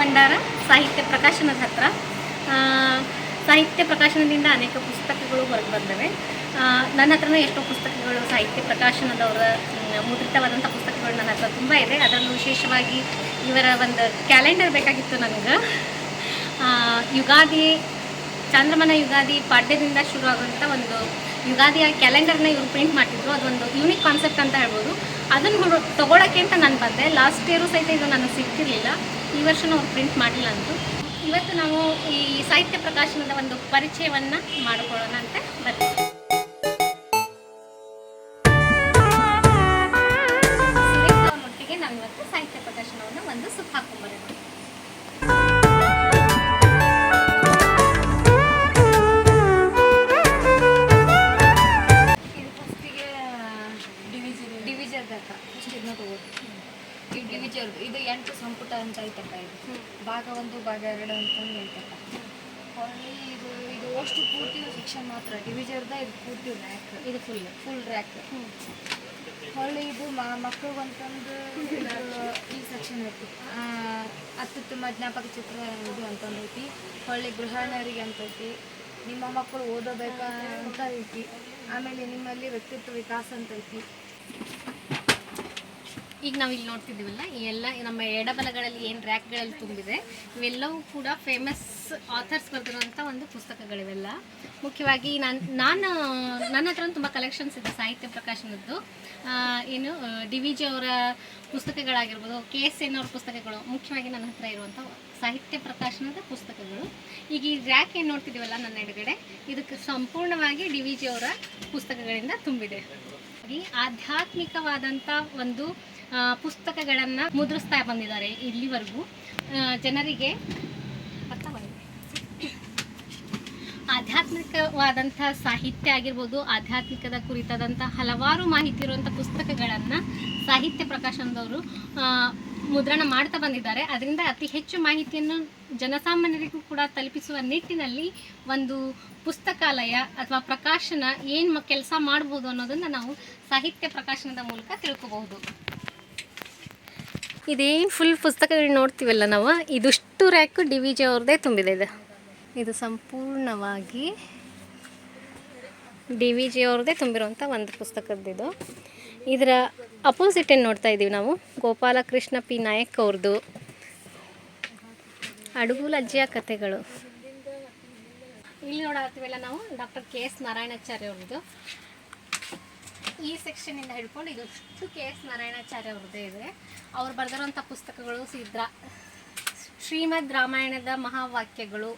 ಭಂಡಾರ, ಸಾಹಿತ್ಯ ಪ್ರಕಾಶನದ ಹತ್ರ. ಸಾಹಿತ್ಯ ಪ್ರಕಾಶನದಿಂದ ಅನೇಕ ಪುಸ್ತಕಗಳು ಹೊರಗೆ ಬಂದವೆ. ನನ್ನ ಹತ್ರನೂ ಎಷ್ಟೋ ಪುಸ್ತಕಗಳು ಸಾಹಿತ್ಯ ಪ್ರಕಾಶನದವರ ಮುದ್ರಿತವಾದಂಥ ಪುಸ್ತಕಗಳು ನನ್ನ ಹತ್ರ ತುಂಬ ಇದೆ. ಅದರಲ್ಲೂ ವಿಶೇಷವಾಗಿ ಇವರ ಒಂದು ಕ್ಯಾಲೆಂಡರ್ ಬೇಕಾಗಿತ್ತು ನನಗೆ. ಯುಗಾದಿ, ಚಂದ್ರಮನ ಯುಗಾದಿ ಪಾಡ್ಯದಿಂದ ಶುರು ಆಗುವಂಥ ಒಂದು ಯುಗಾದಿಯ ಕ್ಯಾಲೆಂಡರ್ನ ಇವರು ಪ್ರಿಂಟ್ ಮಾಡ್ತಿದ್ರು. ಅದೊಂದು ಯೂನಿಕ್ ಕಾನ್ಸೆಪ್ಟ್ ಅಂತ ಹೇಳ್ಬೋದು. ಅದನ್ನು ತೊಗೊಳಕ್ಕೆ ಅಂತ ನಾನು ಬಂದೆ. ಲಾಸ್ಟ್ ಇಯರು ಸಹಿತ ಇದು ನನಗೆ ಸಿಗ್ತಿರ್ಲಿಲ್ಲ. ಈ ವರ್ಷನೂ ಅವ್ರು ಪ್ರಿಂಟ್ ಮಾಡಲಿಲ್ಲ ಅಂತು ಇವತ್ತು ನಾವು ಈ ಸಾಹಿತ್ಯ ಪ್ರಕಾಶನದ ಒಂದು ಪರಿಚಯವನ್ನು ಮಾಡಿಕೊಳ್ಳೋಣ ಅಂತ ಬರ್ತೀವಿ. ಮಾತ್ರ. ಡಿವಿಜರ್ದ ಇದು ಪೂರ್ತಿ ರ್ಯಾಕ್ ಇದು ಫುಲ್ ಫುಲ್ ರ್ಯಾಕ್ ಹೊಳ್ಳಿ ಇದು ಮಕ್ಕಳು ಅಂತಂದು ಈ ಸೆಕ್ಷನ್ ಐತಿ. ಅತ್ಯುತ್ತಮ ಜ್ಞಾಪಕ ಚಿತ್ರ ಇದು ಅಂತಂದೈತಿ ಹೊಳ್ಳಿ ಗೃಹಿಣಿಯರಿಗೆ ಅಂತೈತಿ ನಿಮ್ಮ ಮಕ್ಕಳು ಓದಬೇಕಾ ಅಂತ ಐತಿ. ಆಮೇಲೆ ನಿಮ್ಮಲ್ಲಿ ವ್ಯಕ್ತಿತ್ವ ವಿಕಾಸ ಅಂತ ಐತಿ. ಈಗ ನಾವು ಇಲ್ಲಿ ನೋಡ್ತಿದ್ದೀವಲ್ಲ, ಈ ಎಲ್ಲ ನಮ್ಮ ಎಡಬಲಗಳಲ್ಲಿ ಏನು ರ್ಯಾಕ್ಗಳಲ್ಲಿ ತುಂಬಿದೆ, ಇವೆಲ್ಲವೂ ಕೂಡ ಫೇಮಸ್ ಆಥರ್ಸ್ ಬರೆದಿರುವಂಥ ಒಂದು ಪುಸ್ತಕಗಳಿವೆಲ್ಲ. ಮುಖ್ಯವಾಗಿ ನಾನು ನಾನು, ನನ್ನ ಹತ್ರ ತುಂಬ ಕಲೆಕ್ಷನ್ಸ್ ಇದೆ, ಸಾಹಿತ್ಯ ಪ್ರಕಾಶನದ್ದು. ಏನು ಡಿ ವಿ ಜಿ ಅವರ ಪುಸ್ತಕಗಳಾಗಿರ್ಬೋದು, ಕೆ ಎಸ್ ಎನ್ ಅವ್ರ ಪುಸ್ತಕಗಳು, ಮುಖ್ಯವಾಗಿ ನನ್ನ ಹತ್ರ ಇರುವಂಥ ಸಾಹಿತ್ಯ ಪ್ರಕಾಶನದ ಪುಸ್ತಕಗಳು. ಈಗ ಈ ರ್ಯಾಕ್ ಏನು ನೋಡ್ತಿದ್ದೀವಲ್ಲ, ನನ್ನ ಎಡಗಡೆ, ಇದಕ್ಕೆ ಸಂಪೂರ್ಣವಾಗಿ ಡಿ ವಿ ಜಿ ಅವರ ಪುಸ್ತಕಗಳಿಂದ ತುಂಬಿದೆ. ಆಧ್ಯಾತ್ಮಿಕವಾದಂಥ ಒಂದು ಪುಸ್ತಕಗಳನ್ನು ಮುದ್ರಿಸ್ತಾ ಬಂದಿದ್ದಾರೆ ಇಲ್ಲಿವರೆಗೂ. ಜನರಿಗೆ ಆಧ್ಯಾತ್ಮಿಕವಾದಂಥ ಸಾಹಿತ್ಯ ಆಗಿರ್ಬೋದು, ಆಧ್ಯಾತ್ಮಿಕದ ಕುರಿತಾದಂಥ ಹಲವಾರು ಮಾಹಿತಿ ಇರುವಂಥ ಪುಸ್ತಕಗಳನ್ನು ಸಾಹಿತ್ಯ ಪ್ರಕಾಶನದವರು ಮುದ್ರಣ ಮಾಡ್ತಾ ಬಂದಿದ್ದಾರೆ. ಅದರಿಂದ ಅತಿ ಹೆಚ್ಚು ಮಾಹಿತಿಯನ್ನು ಜನಸಾಮಾನ್ಯರಿಗೂ ಕೂಡ ತಲುಪಿಸುವ ನಿಟ್ಟಿನಲ್ಲಿ ಒಂದು ಪುಸ್ತಕಾಲಯ ಅಥವಾ ಪ್ರಕಾಶನ ಏನು ಕೆಲಸ ಮಾಡ್ಬೋದು ಅನ್ನೋದನ್ನು ನಾವು ಸಾಹಿತ್ಯ ಪ್ರಕಾಶನದ ಮೂಲಕ ತಿಳ್ಕೋಬಹುದು. ಇದೇನು ಫುಲ್ ಪುಸ್ತಕಗಳು ನೋಡ್ತೀವಲ್ಲ ನಾವು? ಇದಿಷ್ಟು ರ್ಯಾಕು ಡಿ ವಿ ಜಿ ಅವ್ರದ್ದೇ ತುಂಬಿದೆ ಇದು. ಇದು ಸಂಪೂರ್ಣವಾಗಿ ಡಿ ವಿ ಜಿ ಅವ್ರದ್ದೇ ತುಂಬಿರುವಂಥ ಒಂದು ಪುಸ್ತಕದ್ದಿದು. ಇದರ ಅಪೋಸಿಟ್ ಏನು ನೋಡ್ತಾ ಇದ್ದೀವಿ ನಾವು? ಗೋಪಾಲಕೃಷ್ಣ ಪಿ ನಾಯಕ್ ಅವ್ರದ್ದು ಅಡುಗುಲಜ್ಜಿಯ ಕಥೆಗಳು. ಇಲ್ಲಿ ನೋಡತ್ತೀವಲ್ಲ ನಾವು? ಡಾಕ್ಟರ್ ಕೆ ಎಸ್ ನಾರಾಯಣಾಚಾರ್ಯ ಅವ್ರದ್ದು ಈ ಸೆಕ್ಷನಿಂದ ಹಿಡ್ಕೊಂಡು ಇದಷ್ಟು ಕೆ ಎಸ್ ನಾರಾಯಣಾಚಾರ್ಯ ಅವ್ರದ್ದೇ ಇದೆ. ಅವ್ರು ಬರೆದಿರೋಂಥ ಪುಸ್ತಕಗಳು ಸಿದ್ರ ಶ್ರೀಮದ್ ರಾಮಾಯಣದ ಮಹಾವಾಕ್ಯಗಳು.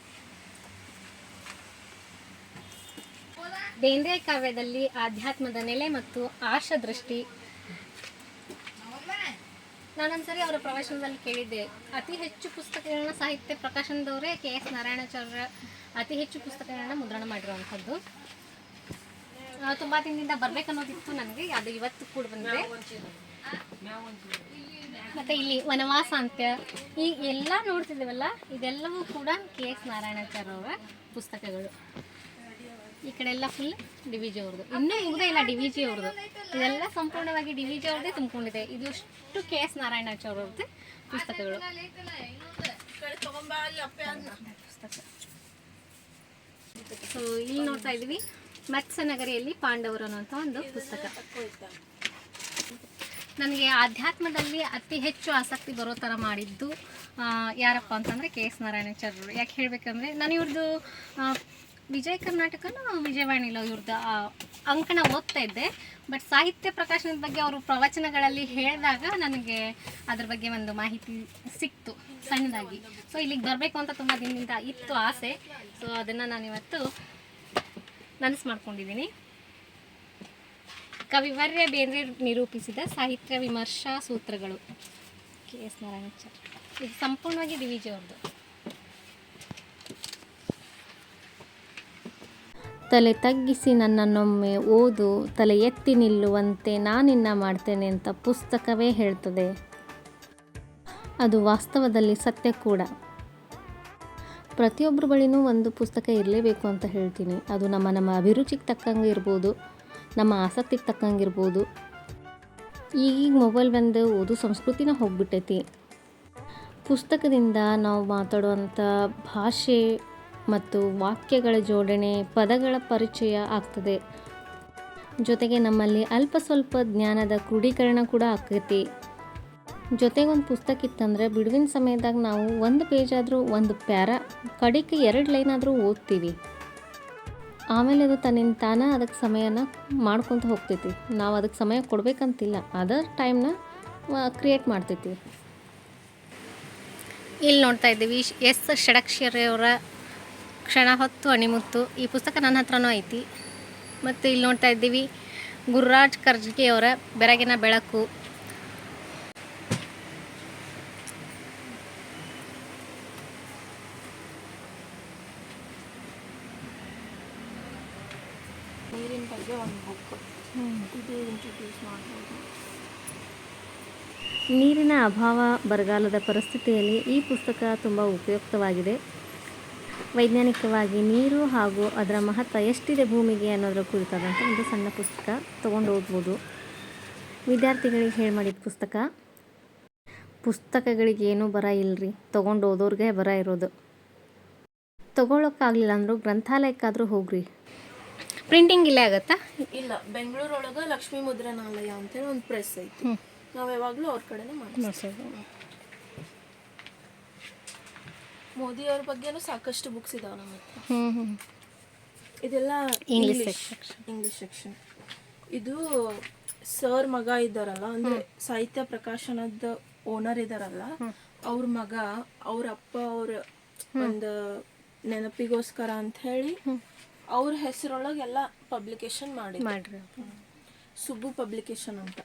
ಬೇಂದ್ರೆ ಕಾವ್ಯದಲ್ಲಿ ಆಧ್ಯಾತ್ಮದ ನೆಲೆ ಮತ್ತು ಆಶದೃಷ್ಟಿ ನಾನೊಂದ್ಸರಿ ಅವರ ಪ್ರವಚನದಲ್ಲಿ ಕೇಳಿದ್ದೆ, ಅತಿ ಹೆಚ್ಚು ಪುಸ್ತಕಗಳನ್ನ ಸಾಹಿತ್ಯ ಪ್ರಕಾಶನದವರೇ ಕೆ ಎಸ್ ನಾರಾಯಣಾಚಾರ್ಯ, ಅತಿ ಹೆಚ್ಚು ಪುಸ್ತಕಗಳನ್ನ ಮುದ್ರಣ ಮಾಡಿರುವಂಥದ್ದು. ತುಂಬಾ ದಿನದಿಂದ ಬರ್ಬೇಕನ್ನೋದಿತ್ತು ನನಗೆ. ಅದು ಇವತ್ತು ಕೂಡ ಬಂದಿದೆ. ಮತ್ತೆ ಇಲ್ಲಿ ವನವಾಸ ಅಂತ. ಈ ಎಲ್ಲ ನೋಡ್ತಿದ್ದೀವಲ್ಲ ಇದೆಲ್ಲವೂ ಕೂಡ ಕೆ ಎಸ್ ನಾರಾಯಣಾಚಾರ್ಯ ಅವರ ಪುಸ್ತಕಗಳು. ಈ ಕಡೆ ಎಲ್ಲ ಫುಲ್ ಡಿ ವಿ ಜಿ ಅವ್ರದ್ದು ಇನ್ನೂ ಮುಗ್ದೇ ಇಲ್ಲ ಡಿ ವಿ ಜಿ ಅವ್ರದ್ದು ಇದೆಲ್ಲ ಸಂಪೂರ್ಣವಾಗಿ ಡಿ ವಿ ಜಿ ಅವ್ರದ್ದೇ ತುಂಬಿಕೊಂಡಿದೆ. ಇದು ಅಷ್ಟು ಕೆ ಎಸ್ ನಾರಾಯಣಾಚಾರ್ಯ ಅವ್ರದ್ದು ಪುಸ್ತಕಗಳು. ಪುಸ್ತಕ ಸೊ ಇಲ್ಲಿ ನೋಡ್ತಾ ಇದ್ದೀವಿ. ಮತ್ಸ್ಯನಗರಿಯಲ್ಲಿ ಪಾಂಡವರು ಅನ್ನುವಂಥ ಒಂದು ಪುಸ್ತಕ. ನನಗೆ ಆಧ್ಯಾತ್ಮದಲ್ಲಿ ಅತಿ ಹೆಚ್ಚು ಆಸಕ್ತಿ ಬರೋ ಥರ ಮಾಡಿದ್ದು ಯಾರಪ್ಪ ಅಂತಂದರೆ ಕೆ ಎಸ್ ನಾರಾಯಣಾಚಾರ್ಯರು. ಯಾಕೆ ಹೇಳಬೇಕಂದ್ರೆ, ನಾನು ಇವ್ರದ್ದು ವಿಜಯ ಕರ್ನಾಟಕನ ವಿಜಯವಾಣಿಲೋ ಇವ್ರದ್ದು ಅಂಕಣ ಓದ್ತಾ ಇದ್ದೆ. ಬಟ್ ಸಾಹಿತ್ಯ ಪ್ರಕಾಶನದ ಬಗ್ಗೆ ಅವರು ಪ್ರವಚನಗಳಲ್ಲಿ ಹೇಳಿದಾಗ ನನಗೆ ಅದ್ರ ಬಗ್ಗೆ ಒಂದು ಮಾಹಿತಿ ಸಿಕ್ತು ಸಣ್ಣದಾಗಿ. ಸೊ ಇಲ್ಲಿಗೆ ಬರಬೇಕು ಅಂತ ತುಂಬ ದಿನದಿಂದ ಇತ್ತು ಆಸೆ. ಸೊ ಅದನ್ನು ನಾನಿವತ್ತು ನನಸು ಮಾಡ್ಕೊಂಡಿದ್ದೀನಿ. ಕವಿವರ್ಯ ಬೇಂದ್ರೆ ನಿರೂಪಿಸಿದ ಸಾಹಿತ್ಯ ವಿಮರ್ಶಾ ಸೂತ್ರಗಳು. ಕೆ ಎಸ್ ನಾರಾಯಣಾಚಾರ್ ಇದು ಸಂಪೂರ್ಣವಾಗಿ ದಿವಿಜಿ ಅವ್ರದ್ದು ತಲೆ ತಗ್ಗಿಸಿ ನನ್ನನ್ನೊಮ್ಮೆ ಓದು, ತಲೆ ಎತ್ತಿ ನಿಲ್ಲುವಂತೆ ನಾನಿನ್ನ ಮಾಡ್ತೇನೆ ಅಂತ ಪುಸ್ತಕವೇ ಹೇಳ್ತದೆ. ಅದು ವಾಸ್ತವದಲ್ಲಿ ಸತ್ಯ ಕೂಡ. ಪ್ರತಿಯೊಬ್ಬರ ಬಳಿನೂ ಒಂದು ಪುಸ್ತಕ ಇರಲೇಬೇಕು ಅಂತ ಹೇಳ್ತೀನಿ. ಅದು ನಮ್ಮ ನಮ್ಮ ಅಭಿರುಚಿಗೆ ತಕ್ಕಂಗೆ ಇರ್ಬೋದು, ನಮ್ಮ ಆಸಕ್ತಿಗೆ ತಕ್ಕಂಗೆ ಇರ್ಬೋದು. ಈಗೀಗ ಮೊಬೈಲ್ ಬಂದು ಓದು ಸಂಸ್ಕೃತಿನ ಹೋಗ್ಬಿಟ್ಟೈತಿ. ಪುಸ್ತಕದಿಂದ ನಾವು ಮಾತಾಡುವಂಥ ಭಾಷೆ ಮತ್ತು ವಾಕ್ಯಗಳ ಜೋಡಣೆ ಪದಗಳ ಪರಿಚಯ ಆಗ್ತದೆ. ಜೊತೆಗೆ ನಮ್ಮಲ್ಲಿ ಅಲ್ಪ ಸ್ವಲ್ಪ ಜ್ಞಾನದ ಕ್ರೋಢೀಕರಣ ಕೂಡ ಆಕೈತಿ ಜೊತೆಗೆ ಒಂದು ಪುಸ್ತಕ ಇತ್ತಂದ್ರೆ ಬಿಡುವಿನ ಸಮಯದಾಗ ನಾವು ಒಂದು ಪೇಜ್ ಆದರೂ ಒಂದು ಪ್ಯಾರ ಕಡಿಕೆ ಎರಡು ಲೈನ್ ಆದರೂ ಓದ್ತೀವಿ. ಆಮೇಲೆ ಅದು ತನ್ನಿಂದ ತಾನ ಅದಕ್ಕೆ ಸಮಯನ ಮಾಡ್ಕೊತ ಹೋಗ್ತೈತಿ. ನಾವು ಅದಕ್ಕೆ ಸಮಯ ಕೊಡಬೇಕಂತಿಲ್ಲ ಅದರ್ ಟೈಮ್ನ ಕ್ರಿಯೇಟ್ ಮಾಡ್ತೈತಿ. ಇಲ್ಲಿ ನೋಡ್ತಾ ಇದ್ದೀವಿ, ಎಸ್ ಷಡಕ್ಷರಿಯವರ ಕ್ಷಣ ಹೊತ್ತು ಅಣಿಮುತ್ತು. ಈ ಪುಸ್ತಕ ನನ್ನ ಹತ್ರನೂ ಐತಿ. ಮತ್ತು ಇಲ್ಲಿ ನೋಡ್ತಾ ಇದ್ದೀವಿ, ಗುರುರಾಜ್ ಕರ್ಜ್ಗಿಯವರ ಬೆರಗಿನ ಬೆಳಕು ನೀರಿನ ಬಗ್ಗೆ ಒಂದು ಬುಕ್ ನೀರಿನ ಅಭಾವ ಬರಗಾಲದ ಪರಿಸ್ಥಿತಿಯಲ್ಲಿ ಈ ಪುಸ್ತಕ ತುಂಬ ಉಪಯುಕ್ತವಾಗಿದೆ. ವೈಜ್ಞಾನಿಕವಾಗಿ ನೀರು ಹಾಗೂ ಅದರ ಮಹತ್ವ ಎಷ್ಟಿದೆ ಭೂಮಿಗೆ ಅನ್ನೋದರ ಕುರಿತಾದಂಥ ಒಂದು ಸಣ್ಣ ಪುಸ್ತಕ ತೊಗೊಂಡು ಓದ್ಬೋದು ವಿದ್ಯಾರ್ಥಿಗಳಿಗೆ ಹೇಳಿ ಮಾಡಿದ ಪುಸ್ತಕ. ಪುಸ್ತಕಗಳಿಗೆ ಏನೂ ಬರ ಇಲ್ಲರಿ ತೊಗೊಂಡು ಓದೋರಿಗೆ ಬರ ಇರೋದು. ತೊಗೊಳಕ್ಕಾಗಲಿಲ್ಲ ಅಂದರೂ ಗ್ರಂಥಾಲಯಕ್ಕಾದರೂ ಹೋಗ್ರಿ. ಪ್ರಿಂಟಿಂಗ್ ಇಲ್ಲೇ ಆಗುತ್ತಾ? ಇಲ್ಲ ಬೆಂಗಳೂರೊಳಗೆ ಲಕ್ಷ್ಮೀ ಮುದ್ರಣಾಲಯ ಅಂತೇಳಿ ಒಂದು ಪ್ರೆಸ್ ಐತಿ. ನಾವು ಯಾವಾಗಲೂ ಅವ್ರ ಕಡೆನೇ ಮಾಡ್ತೀವಿ. ಮೋದಿ ಅವ್ರ ಬಗ್ಗೆನೂ ಸಾಕಷ್ಟು ಬುಕ್ಸ್ ಇದಾವೆ ನಮ್ಮ ಹತ್ರ. ಇದೆಲ್ಲ English ಇಂಗ್ಲಿಷ್ ಸೆಕ್ಷನ್ ಇದು ಸರ್ ಮಗ ಇದ್ದಾರಲ್ಲ ಅಂದ್ರೆ ಸಾಹಿತ್ಯ ಪ್ರಕಾಶನದ ಓನರ್ ಇದಾರಲ್ಲ ಅವ್ರ ಮಗ ಅವ್ರ ಅಪ್ಪ ಅವ್ರ ಒಂದು ನೆನಪಿಗೋಸ್ಕರ ಅಂತ ಹೇಳಿ ಅವ್ರ ಹೆಸರೊಳಗೆ ಎಲ್ಲ ಪಬ್ಲಿಕೇಶನ್ ಮಾಡಿ ಮಾಡ್ರಿ ಸುಬ್ಬು ಪಬ್ಲಿಕೇಶನ್ ಅಂತ.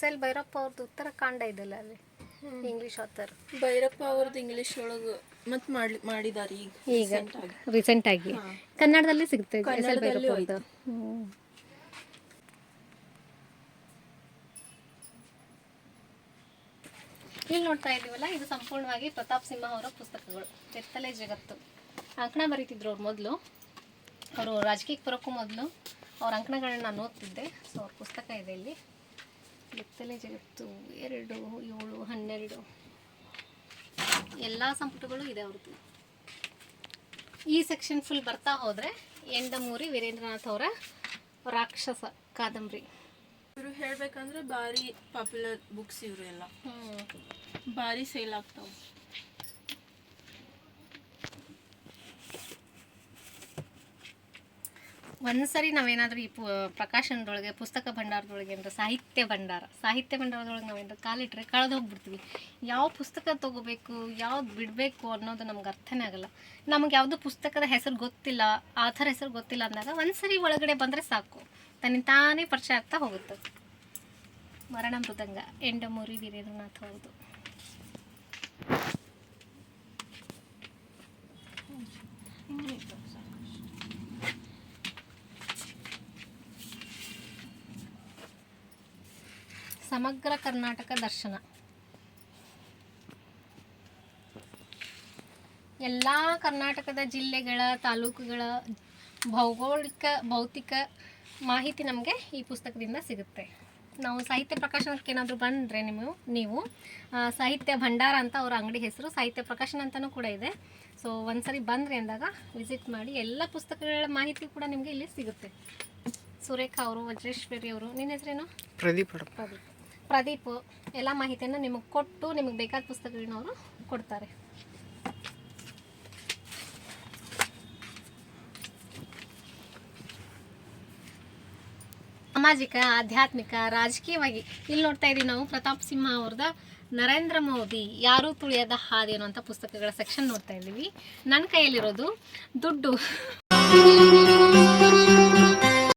ಎಸ್ ಎಲ್ ಭೈರಪ್ಪ ಅವ್ರದ್ದು ಉತ್ತರಾಖಂಡ ಇದೆಲ್ಲ ಅಲ್ಲಿ? ಇಂಗ್ಲಿಷ್ ಆಥರ್ ಭೈರಪ್ಪ ಅವ್ರದ್ದು ಇಂಗ್ಲಿಷ್ ಒಳಗೆ ಮತ್ ಮಾಡಿ ಮಾಡಿದಾರೆ ಈಗ ಈಗ ರೀಸೆಂಟ್ ಆಗಿ. ಕನ್ನಡದಲ್ಲಿ ಸಿಗುತ್ತೆ ಎಸ್ ಎಲ್ ಭೈರಪ್ಪ ಅವ್ರದ್ದು ಇಲ್ಲಿ ನೋಡ್ತಾ ಇದೀವಲ್ಲ ಇದು ಸಂಪೂರ್ಣವಾಗಿ ಪ್ರತಾಪ್ ಸಿಂಹ ಅವರ ಪುಸ್ತಕಗಳು. ಬೆತ್ತಲೆ ಜಗತ್ತು. ಅಂಕಣ ಬರೀತಿದ್ರು ಅವ್ರು ಮೊದಲು. ಅವರು ರಾಜಕೀಯಕ್ಕೆ ಬರೋಕ್ಕೂ ಮೊದಲು. ಅವ್ರ ಅಂಕಣಗಳನ್ನ ನಾನು ಓದ್ತಿದ್ದೆ. ಸೊ ಅವ್ರ ಪುಸ್ತಕ ಇದೆ ಇಲ್ಲಿ. ಬೆತ್ತಲೆ ಜಗತ್ತು ಎರಡು ಏಳು ಹನ್ನೆರಡು. ಎಲ್ಲ ಸಂಪುಟಗಳು ಇದೆ ಅವ್ರದ್ದು. ಈ ಸೆಕ್ಷನ್ ಫುಲ್ ಬರ್ತಾ ಹೋದರೆ ಎಂಡಮೂರಿ ವೀರೇಂದ್ರನಾಥ್ ಅವರ ರಾಕ್ಷಸ ಕಾದಂಬರಿ. ಇವರು ಹೇಳಬೇಕಂದ್ರೆ ಭಾರಿ ಪಾಪ್ಯುಲರ್ ಬುಕ್ಸ್ ಇವರು ಎಲ್ಲ. ಭಾರಿ ಸೇಲ್ ಆಗ್ತಾವ. ಒಂದ್ಸರಿ ನಾವೇನಾದ್ರೂ ಈ ಪ್ರಕಾಶನದೊಳಗೆ, ಪುಸ್ತಕ ಭಂಡಾರದೊಳಗೆ ಅಂದ್ರೆ ಸಾಹಿತ್ಯ ಭಂಡಾರ, ಸಾಹಿತ್ಯ ಭಂಡಾರದೊಳಗೆ ನಾವೇನು ಕಾಲಿಟ್ರೆ ಕಳೆದು ಹೋಗ್ಬಿಡ್ತೀವಿ ಯಾವ ಪುಸ್ತಕ ತಗೋಬೇಕು, ಯಾವ್ದು ಬಿಡಬೇಕು ಅನ್ನೋದು ನಮ್ಗೆ ಅರ್ಥನೇ ಆಗಲ್ಲ. ನಮ್ಗೆ ಯಾವುದು ಪುಸ್ತಕದ ಹೆಸರು ಗೊತ್ತಿಲ್ಲ, ಆಥರ್ ಹೆಸರು ಗೊತ್ತಿಲ್ಲ ಅಂದಾಗ ಒಂದ್ಸರಿ ಒಳಗಡೆ ಬಂದರೆ ಸಾಕು. ತನ್ನ ತಾನೇ ಪರಿಚಯ ಆಗ್ತಾ ಹೋಗುತ್ತೆ. ಮರಣ ಮೃದಂಗ ಎಂಡಮೂರಿ ವೀರೇಂದ್ರನಾಥ್ ಅವ್ರದ್ದು ಸಮಗ್ರ ಕರ್ನಾಟಕ ದರ್ಶನ. ಎಲ್ಲ ಕರ್ನಾಟಕದ ಜಿಲ್ಲೆಗಳ ತಾಲೂಕುಗಳ ಭೌಗೋಳಿಕ ಭೌತಿಕ ಮಾಹಿತಿ ನಮಗೆ ಈ ಪುಸ್ತಕದಿಂದ ಸಿಗುತ್ತೆ. ನಾವು ಸಾಹಿತ್ಯ ಪ್ರಕಾಶನಕ್ಕೆ ಏನಾದರೂ ಬಂದರೆ ನೀವು ನೀವು ಸಾಹಿತ್ಯ ಭಂಡಾರ ಅಂತ ಅವರ ಅಂಗಡಿ ಹೆಸರು ಸಾಹಿತ್ಯ ಪ್ರಕಾಶನ ಅಂತಲೂ ಕೂಡ ಇದೆ. ಸೊ ಒಂದ್ಸರಿ ಬಂದರೆ ಅಂದಾಗ ವಿಸಿಟ್ ಮಾಡಿ ಎಲ್ಲ ಪುಸ್ತಕಗಳ ಮಾಹಿತಿ ಕೂಡ ನಿಮಗೆ ಇಲ್ಲಿ ಸಿಗುತ್ತೆ. ಸುರೇಖಾ ಅವರು ವಜ್ರೇಶ್ವರಿ ಅವರು ನಿನ್ನ ಹೆಸರೇನು? ಪ್ರದೀಪ್ ಪ್ರದೀಪ್. ಪ್ರದೀಪ್ ಎಲ್ಲ ಮಾಹಿತಿಯನ್ನು ನಿಮಗೆ ಕೊಟ್ಟು ನಿಮಗೆ ಬೇಕಾದ ಪುಸ್ತಕಗಳನ್ನ ಅವರು ಕೊಡ್ತಾರೆ. ಸಾಮಾಜಿಕ, ಆಧ್ಯಾತ್ಮಿಕ, ರಾಜಕೀಯವಾಗಿ ಇಲ್ಲಿ ನೋಡ್ತಾ ಇದೀವಿ ನಾವು. ಪ್ರತಾಪ್ ಸಿಂಹ ಅವ್ರದ ನರೇಂದ್ರ ಮೋದಿ ಯಾರೂ ತುಳಿಯದ ಹಾದಿ ಅನ್ನುವಂಥ ಪುಸ್ತಕಗಳ ಸೆಕ್ಷನ್ ನೋಡ್ತಾ ಇದ್ದೀವಿ. ನನ್ನ ಕೈಯಲ್ಲಿರೋದು ದುಡ್ಡು.